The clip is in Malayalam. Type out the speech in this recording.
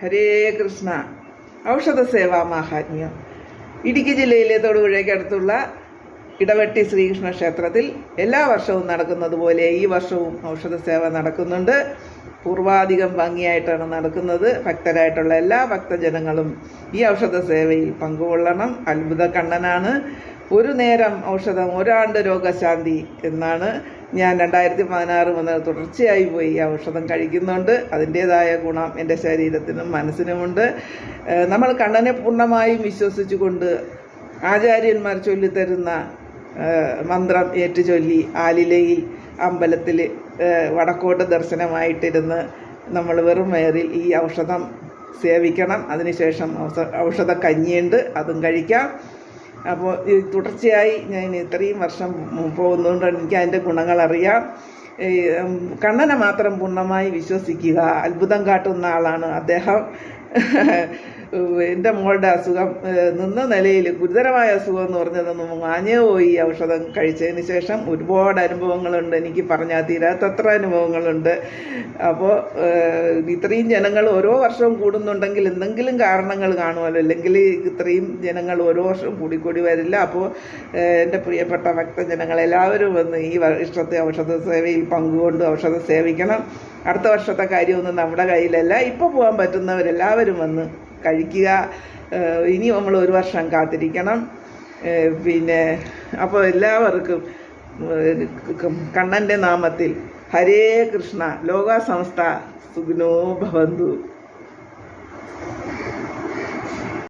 ഹരേ കൃഷ്ണ. ഔഷധ സേവാ മാഹാത്മ്യം. ഇടുക്കി ജില്ലയിലെ തൊടുപുഴയ്ക്കടുത്തുള്ള ഇടവെട്ടി ശ്രീകൃഷ്ണ ക്ഷേത്രത്തിൽ എല്ലാ വർഷവും നടക്കുന്നത് പോലെ ഈ വർഷവും ഔഷധ സേവ നടക്കുന്നുണ്ട്. പൂർവാധികം ഭംഗിയായിട്ടാണ് നടക്കുന്നത്. ഭക്തരായിട്ടുള്ള എല്ലാ ഭക്തജനങ്ങളും ഈ ഔഷധ സേവയിൽ പങ്കുകൊള്ളണം. അത്ഭുത കണ്ണനാണ് ഒരു നേരം ഔഷധം ഒരാണ്ട് രോഗശാന്തി എന്നാണ് ഞാൻ രണ്ടായിരത്തി പതിനാറ് മുതൽ തുടർച്ചയായി പോയി ഈ ഔഷധം കഴിക്കുന്നുണ്ട്. അതിന്റേതായ ഗുണം എന്റെ ശരീരത്തിനും മനസ്സിനുമുണ്ട്. നമ്മൾ കണ്ണനെ പൂർണമായും വിശ്വസിച്ചുകൊണ്ട് ആചാര്യന്മാർ ചൊല്ലിത്തരുന്ന മന്ത്രം ഏറ്റുചൊല്ലി ആലിലയിൽ അമ്പലത്തിൽ വടക്കോട്ട് ദർശനമായിട്ടിരുന്ന് നമ്മൾ വെറും വയറിൽ ഈ ഔഷധം സേവിക്കണം. അതിനുശേഷം ഔഷ ഔഷധ കഞ്ഞിയുണ്ട് അതും കഴിക്കാം. അപ്പോൾ തുടർച്ചയായി ഞാൻ ഇത്രയും വർഷം പോകുന്നതുകൊണ്ട് എനിക്ക് അതിന്റെ ഗുണങ്ങൾ അറിയാം കണ്ണനെ മാത്രം പൂർണമായി വിശ്വസിക്കുക അത്ഭുതം കാട്ടുന്ന ആളാണ് അദ്ദേഹം. എന്റെ മോളുടെ അസുഖം നിന്ന നിലയിൽ ഗുരുതരമായ അസുഖം എന്ന് പറഞ്ഞതൊന്നും മാഞ്ഞേ പോയി. ഔഷധം കഴിച്ചതിന് ശേഷം ഒരുപാട് അനുഭവങ്ങളുണ്ട്. എനിക്ക് പറഞ്ഞാൽ തീരാത്തത്ര അനുഭവങ്ങളുണ്ട്. അപ്പോൾ ഇത്രയും ജനങ്ങൾ ഓരോ വർഷവും കൂടുന്നുണ്ടെങ്കിൽ എന്തെങ്കിലും കാരണങ്ങൾ കാണുമല്ലോ. അല്ലെങ്കിൽ ഇത്രയും ജനങ്ങൾ ഓരോ വർഷവും കൂടിക്കൂടി വരില്ല. അപ്പോൾ എന്റെ പ്രിയപ്പെട്ട ഭക്തജനങ്ങൾ എല്ലാവരും വന്ന് ഈ ഇഷ്ടത്തെ ഔഷധ സേവയിൽ പങ്കുകൊണ്ട് ഔഷധം സേവിക്കണം. അടുത്ത വർഷത്തെ കാര്യമൊന്നും നമ്മുടെ കയ്യിലല്ല. ഇപ്പോൾ പോകാൻ പറ്റുന്നവരെല്ലാവരും വന്ന് കഴിക്കുക. ഇനി നമ്മൾ ഒരു വർഷം കാത്തിരിക്കണം. പിന്നെ അപ്പോൾ എല്ലാവർക്കും കണ്ണന്റെ നാമത്തിൽ ഹരേ കൃഷ്ണ. ലോക സംസ്ഥ സുഗ്നോ ഭവന്തു.